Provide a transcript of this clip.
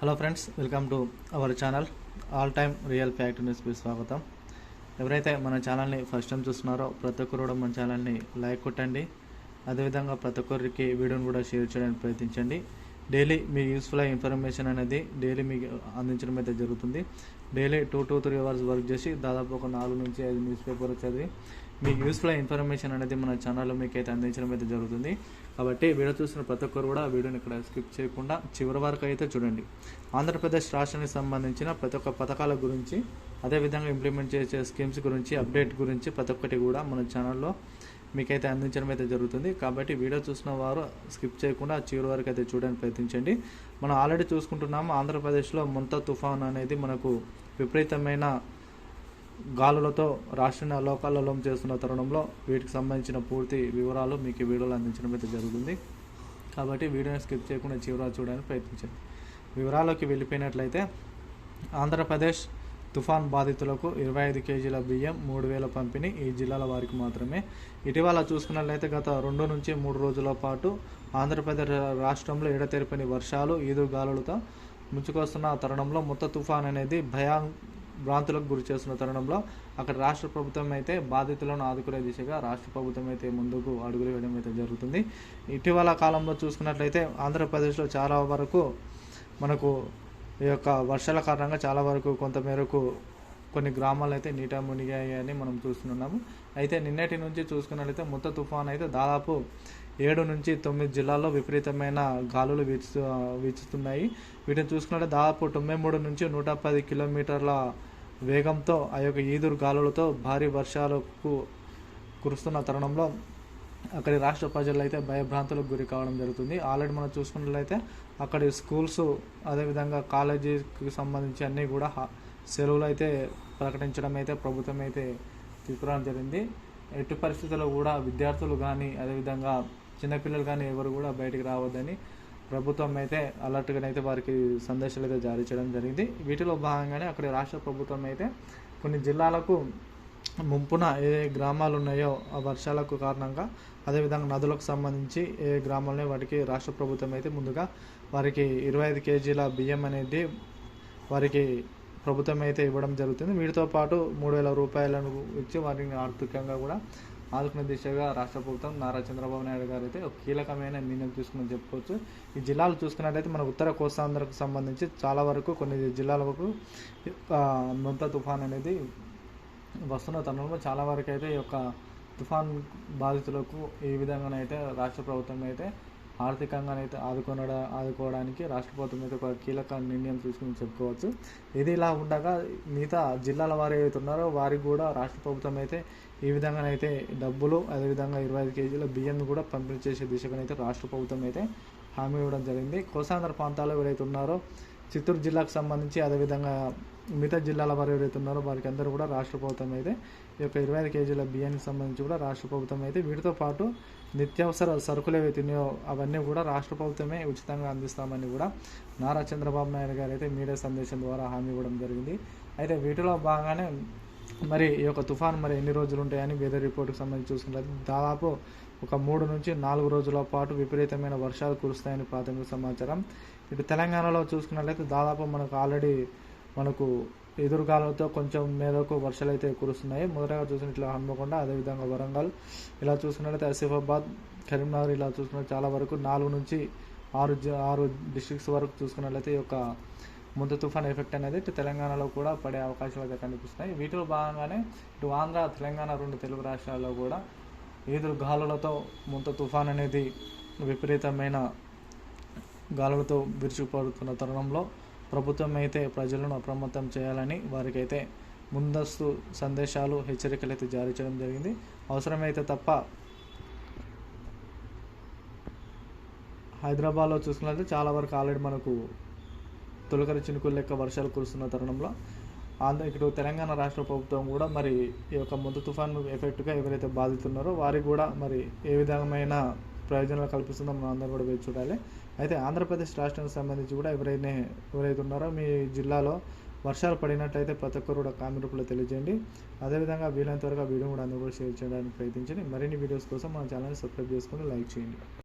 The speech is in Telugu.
Hello friends welcome to our channel all time real fact న్యూస్కి స్వాగతం. ఎవరైతే మన ఛానల్ని ఫస్ట్ టైం చూస్తున్నారో ప్రతి ఒక్కరు కూడా మన ఛానల్ని లైక్ కొట్టండి. అదేవిధంగా ప్రతి ఒక్కరికి వీడియోని కూడా షేర్ చేయడానికి ప్రయత్నించండి. డైలీ మీ యూస్ఫుల్ అయ్యే ఇన్ఫర్మేషన్ అనేది డైలీ మీకు అందించడం అయితే జరుగుతుంది. Daily two to three hours work చేసి దాదాపు ఒక నాలుగు నుంచి ఐదు న్యూస్ పేపర్ చదివి మీకు యూస్ఫుల్ ఇన్ఫర్మేషన్ అనేది మన ఛానల్లో మీకు అయితే అందించడం అయితే జరుగుతుంది. కాబట్టి వీడియో చూసిన ప్రతి ఒక్కరు కూడా వీడియోని ఇక్కడ స్కిప్ చేయకుండా చివరి వరకు అయితే చూడండి. ఆంధ్రప్రదేశ్ రాష్ట్రానికి సంబంధించిన ప్రతి ఒక్క పథకాల గురించి అదేవిధంగా ఇంప్లిమెంట్ చేసే స్కీమ్స్ గురించి అప్డేట్ గురించి ప్రతి ఒక్కటి కూడా మన ఛానల్లో మీకైతే అందించడం అయితే జరుగుతుంది. కాబట్టి వీడియో చూసిన వారు స్కిప్ చేయకుండా చివరి వరకు అయితే చూడడానికి ప్రయత్నించండి. మనం ఆల్రెడీ చూసుకుంటున్నాము ఆంధ్రప్రదేశ్లో ముంత తుఫాన్ అనేది మనకు విపరీతమైన గాలులతో రాష్ట్రాన్ని అలోకాలలో చేస్తున్న తరుణంలో వీటికి సంబంధించిన పూర్తి వివరాలు మీకు వీడియోలో అందించడం అయితే జరుగుతుంది. కాబట్టి వీడియోని స్కిప్ చేయకుండా చివరా చూడడానికి ప్రయత్నించండి. వివరాల్లోకి వెళ్ళిపోయినట్లయితే ఆంధ్రప్రదేశ్ తుఫాన్ బాధితులకు ఇరవై ఐదు కేజీల బియ్యం మూడు వేల పంపిణీ ఈ జిల్లాల వారికి మాత్రమే. ఇటీవల చూసుకున్నట్లయితే గత రెండు నుంచి మూడు రోజుల పాటు ఆంధ్రప్రదేశ్ రాష్ట్రంలో ఎడతెరిపని వర్షాలు ఈదు గాలులతో ముంచుకొస్తున్న తరుణంలో మొత్త తుఫాన్ అనేది భయాం భ్రాంతులకు గురి చేస్తున్న తరుణంలో అక్కడ రాష్ట్ర ప్రభుత్వం అయితే బాధితులను ఆదుకునే దిశగా రాష్ట్ర ప్రభుత్వం అయితే ముందుకు అడుగులు వేయడం అయితే జరుగుతుంది. ఇటీవల కాలంలో చూసుకున్నట్లయితే ఆంధ్రప్రదేశ్లో చాలా వరకు మనకు ఈ యొక్క వర్షాల కారణంగా చాలా వరకు కొంతమేరకు కొన్ని గ్రామాలు అయితే నీట మునిగాయని మనం చూస్తున్నాము. అయితే నిన్నటి నుంచి చూసుకున్నట్లయితే ముత్త తుఫాన్ అయితే దాదాపు ఏడు నుంచి తొమ్మిది జిల్లాల్లో విపరీతమైన గాలులు వీచు వీచుతున్నాయి. వీటిని చూసుకున్నట్లయితే దాదాపు తొంభై మూడు నుంచి నూట పది కిలోమీటర్ల వేగంతో ఆ యొక్క ఈదురు గాలులతో భారీ వర్షాలకు కురుస్తున్న తరుణంలో అక్కడి రాష్ట్ర ప్రజలు అయితే భయభ్రాంతులకు గురి కావడం జరుగుతుంది. ఆల్రెడీ మనం చూసుకున్నట్లయితే అక్కడి స్కూల్స్ అదేవిధంగా కాలేజీకి సంబంధించి అన్నీ కూడా సెలవులు అయితే ప్రకటించడం అయితే ప్రభుత్వం అయితే తీసుకురావడం జరిగింది. ఎట్టి పరిస్థితుల్లో కూడా విద్యార్థులు కానీ అదేవిధంగా చిన్నపిల్లలు కానీ ఎవరు కూడా బయటికి రావద్దని ప్రభుత్వం అయితే అలర్ట్గా అయితే వారికి సందేశాలు అయితే జారీ చేయడం జరిగింది. వీటిలో భాగంగానే అక్కడ రాష్ట్ర ప్రభుత్వం అయితే కొన్ని జిల్లాలకు ముంపున ఏ గ్రామాలు ఉన్నాయో ఆ వర్షాలకు కారణంగా అదేవిధంగా నదులకు సంబంధించి ఏ గ్రామాలనే వాటికి రాష్ట్ర ప్రభుత్వం అయితే ముందుగా వారికి ఇరవై ఐదు కేజీల బియ్యం అనేది వారికి ప్రభుత్వం అయితే ఇవ్వడం జరుగుతుంది. వీటితో పాటు మూడు వేల రూపాయలను ఇచ్చి వారిని ఆర్థికంగా కూడా ఆదుకునే దిశగా రాష్ట్ర ప్రభుత్వం నారా చంద్రబాబు నాయుడు గారు అయితే ఒక కీలకమైన నిర్ణయం తీసుకుని చెప్పుకోవచ్చు. ఈ జిల్లాలు చూసుకున్నట్లయితే మన ఉత్తర కోస్తాంధ్రకు సంబంధించి చాలా వరకు కొన్ని జిల్లాల వరకు నొంత తుఫాన్ అనేది వస్తున్న తరుణంలో చాలా వరకు అయితే ఈ యొక్క తుఫాన్ బాధితులకు ఈ విధంగానైతే రాష్ట్ర ప్రభుత్వం అయితే ఆర్థికంగానైతే ఆదుకొనడ ఆదుకోవడానికి రాష్ట్ర ప్రభుత్వం అయితే ఒక కీలక నిర్ణయం తీసుకుని చెప్పుకోవచ్చు. ఇది ఇలా ఉండగా మిగతా జిల్లాల వారు ఏవైతే ఉన్నారో వారికి కూడా రాష్ట్ర ప్రభుత్వం అయితే ఈ విధంగానైతే డబ్బులు అదేవిధంగా ఇరవై ఐదు కేజీల బియ్యం కూడా పంపిణీ చేసే దిశగానైతే రాష్ట్ర ప్రభుత్వం అయితే హామీ ఇవ్వడం జరిగింది. కోసాంధ్ర ప్రాంతాల్లో ఎవరైతే ఉన్నారో చిత్తూరు జిల్లాకు సంబంధించి అదేవిధంగా మిగతా జిల్లాల వారు ఎవరైతే ఉన్నారో వారికి అందరూ కూడా రాష్ట్ర ప్రభుత్వం అయితే ఈ యొక్క ఇరవై ఐదు కేజీల బియ్యానికి సంబంధించి కూడా రాష్ట్ర ప్రభుత్వం అయితే వీటితో పాటు నిత్యావసర సరుకులు ఏవైతే ఉన్నాయో అవన్నీ కూడా రాష్ట్ర ప్రభుత్వమే ఉచితంగా అందిస్తామని కూడా నారా చంద్రబాబు నాయుడు గారు అయితే మీడియా సందేశం ద్వారా హామీ ఇవ్వడం జరిగింది. అయితే వీటిలో భాగంగానే మరి ఈ యొక్క తుఫాన్ మరి ఎన్ని రోజులు ఉంటాయని వెదర్ రిపోర్ట్కి సంబంధించి చూసుకుంటే దాదాపు ఒక మూడు నుంచి నాలుగు రోజుల పాటు విపరీతమైన వర్షాలు కురుస్తాయని ప్రాథమిక సమాచారం. ఇటు తెలంగాణలో చూసుకున్నట్లయితే దాదాపు మనకు ఆల్రెడీ మనకు ఎదురుగాలతో కొంచెం మేరకు వర్షాలు అయితే కురుస్తున్నాయి. మొదటగా చూసినట్లు హన్మకొండ అదేవిధంగా వరంగల్. ఇలా చూసుకున్నట్లయితే ఆసిఫాబాద్ కరీంనగర్ ఇలా చూసుకున్న చాలా వరకు నాలుగు నుంచి ఆరు ఆరు డిస్ట్రిక్ట్స్ వరకు చూసుకున్నట్లయితే ఈ యొక్క ముందు తుఫాన్ ఎఫెక్ట్ అనేది ఇటు తెలంగాణలో కూడా పడే అవకాశాలు అయితే కనిపిస్తున్నాయి. వీటిలో భాగంగానే ఇటు ఆంధ్ర తెలంగాణ రెండు తెలుగు రాష్ట్రాల్లో కూడా ఈదురు గాలులతో ముంత తుఫాన్ అనేది విపరీతమైన గాలులతో విరుచుకుపడుతున్న తరుణంలో ప్రభుత్వం అయితే ప్రజలను అప్రమత్తం చేయాలని వారికైతే ముందస్తు సందేశాలు హెచ్చరికలు అయితే జారీ చేయడం జరిగింది. అవసరమైతే తప్ప హైదరాబాద్లో చూసుకున్నట్లయితే చాలా వరకు ఆల్రెడీ మనకు తొలకరి చినుకులు లెక్క వర్షాలు కురుస్తున్న తరుణంలో ఆంధ్ర ఇటు తెలంగాణ రాష్ట్ర ప్రభుత్వం కూడా మరి ఈ యొక్క ముందు తుఫాను ఎఫెక్ట్గా ఎవరైతే బాధితున్నారో వారికి కూడా మరి ఏ విధమైన ప్రయోజనాలు కల్పిస్తుందో మనం అందరం కూడా వేచి చూడాలి. అయితే ఆంధ్రప్రదేశ్ రాష్ట్రానికి సంబంధించి కూడా ఎవరైనా ఎవరైతే ఉన్నారో మీ జిల్లాలో వర్షాలు పడినట్టయితే ప్రతి ఒక్కరు కూడా కామెంట్ రూపంలో తెలియజేయండి. అదేవిధంగా వీలైనంత వరకు వీడియో కూడా అందరూ కూడా షేర్ చేయడానికి ప్రయత్నించండి. మరిన్ని వీడియోస్ కోసం మన ఛానల్ని సబ్స్క్రైబ్ చేసుకొని లైక్ చేయండి.